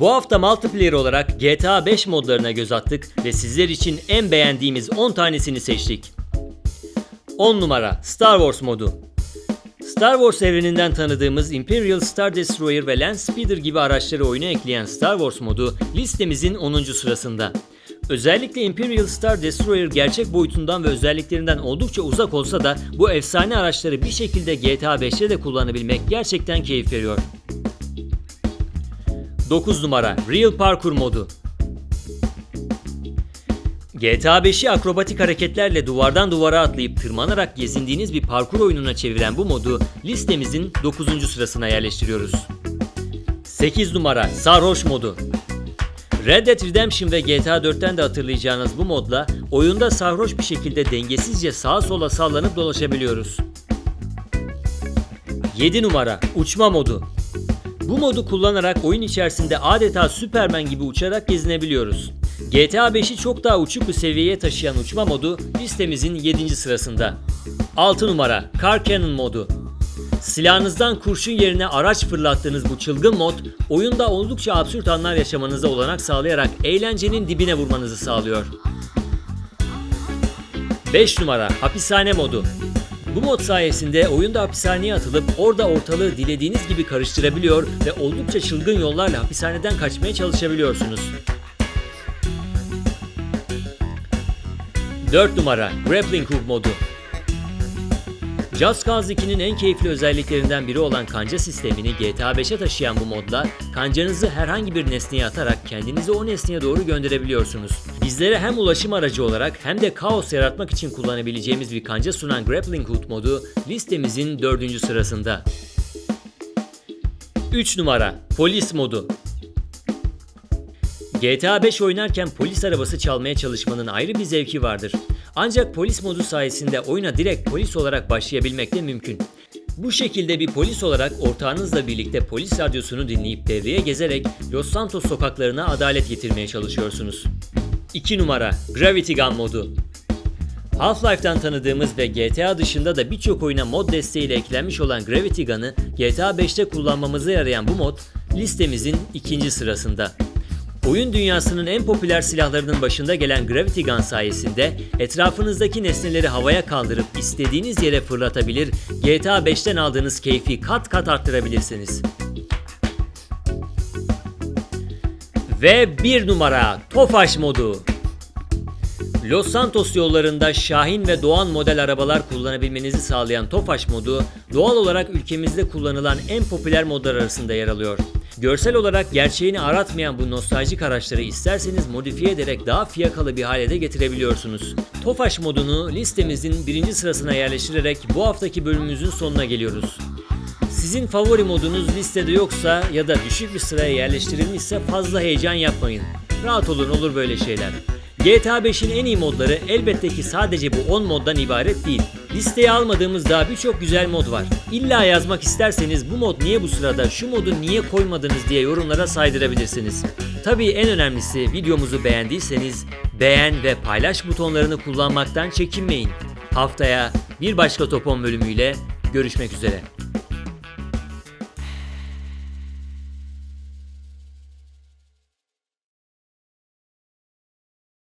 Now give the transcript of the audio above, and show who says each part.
Speaker 1: Bu hafta multiplayer olarak GTA 5 modlarına göz attık ve sizler için en beğendiğimiz 10 tanesini seçtik. 10 numara Star Wars modu. Star Wars evreninden tanıdığımız Imperial Star Destroyer ve Land Speeder gibi araçları oyuna ekleyen Star Wars modu listemizin 10. sırasında. Özellikle Imperial Star Destroyer gerçek boyutundan ve özelliklerinden oldukça uzak olsa da bu efsane araçları bir şekilde GTA 5'te de kullanabilmek gerçekten keyif veriyor. 9 numara Real Parkour modu. GTA 5'i akrobatik hareketlerle duvardan duvara atlayıp tırmanarak gezindiğiniz bir parkur oyununa çeviren bu modu listemizin 9. sırasına yerleştiriyoruz. 8 numara Sarhoş modu. Red Dead Redemption ve GTA 4'ten de hatırlayacağınız bu modla oyunda sarhoş bir şekilde dengesizce sağa sola sallanıp dolaşabiliyoruz. 7 numara Uçma modu. Bu modu kullanarak oyun içerisinde adeta Superman gibi uçarak gezinebiliyoruz. GTA 5'i çok daha uçuk bir seviyeye taşıyan uçma modu listemizin 7. sırasında. 6 numara Car Cannon modu. Silahınızdan kurşun yerine araç fırlattığınız bu çılgın mod, oyunda oldukça absürt anlar yaşamanıza olanak sağlayarak eğlencenin dibine vurmanızı sağlıyor. 5 numara Hapishane modu. Bu mod sayesinde oyunda hapishaneye atılıp orada ortalığı dilediğiniz gibi karıştırabiliyor ve oldukça çılgın yollarla hapishaneden kaçmaya çalışabiliyorsunuz. 4 numara Grappling Hook modu. Just Cause 2'nin en keyifli özelliklerinden biri olan kanca sistemini GTA 5'e taşıyan bu modla kancanızı herhangi bir nesneye atarak kendinizi o nesneye doğru gönderebiliyorsunuz. Bizlere hem ulaşım aracı olarak hem de kaos yaratmak için kullanabileceğimiz bir kanca sunan Grappling Hook modu listemizin 4. sırasında. 3 numara Polis modu. GTA 5 oynarken polis arabası çalmaya çalışmanın ayrı bir zevki vardır. Ancak polis modu sayesinde oyuna direkt polis olarak başlayabilmek de mümkün. Bu şekilde bir polis olarak ortağınızla birlikte polis radyosunu dinleyip devreye gezerek Los Santos sokaklarına adalet getirmeye çalışıyorsunuz. 2 numara Gravity Gun modu. Half-Life'dan tanıdığımız ve GTA dışında da birçok oyuna mod desteğiyle eklenmiş olan Gravity Gun'ı GTA 5'te kullanmamıza yarayan bu mod listemizin ikinci sırasında. Oyun dünyasının en popüler silahlarının başında gelen Gravity Gun sayesinde etrafınızdaki nesneleri havaya kaldırıp istediğiniz yere fırlatabilir, GTA 5'ten aldığınız keyfi kat kat arttırabilirsiniz. Ve bir numara Tofaş modu. Los Santos yollarında Şahin ve Doğan model arabalar kullanabilmenizi sağlayan Tofaş modu doğal olarak ülkemizde kullanılan en popüler modlar arasında yer alıyor. Görsel olarak gerçeğini aratmayan bu nostaljik araçları isterseniz modifiye ederek daha fiyakalı bir hale de getirebiliyorsunuz. Tofaş modunu listemizin birinci sırasına yerleştirerek bu haftaki bölümümüzün sonuna geliyoruz. Sizin favori modunuz listede yoksa ya da düşük bir sıraya yerleştirilmişse fazla heyecan yapmayın. Rahat olun olur böyle şeyler. GTA 5'in en iyi modları elbette ki sadece bu 10 moddan ibaret değil. Listeye almadığımız daha birçok güzel mod var. İlla yazmak isterseniz bu mod niye bu sırada, şu modu niye koymadınız diye yorumlara saydırabilirsiniz. Tabii en önemlisi videomuzu beğendiyseniz beğen ve paylaş butonlarını kullanmaktan çekinmeyin. Haftaya bir başka Topon bölümüyle görüşmek üzere.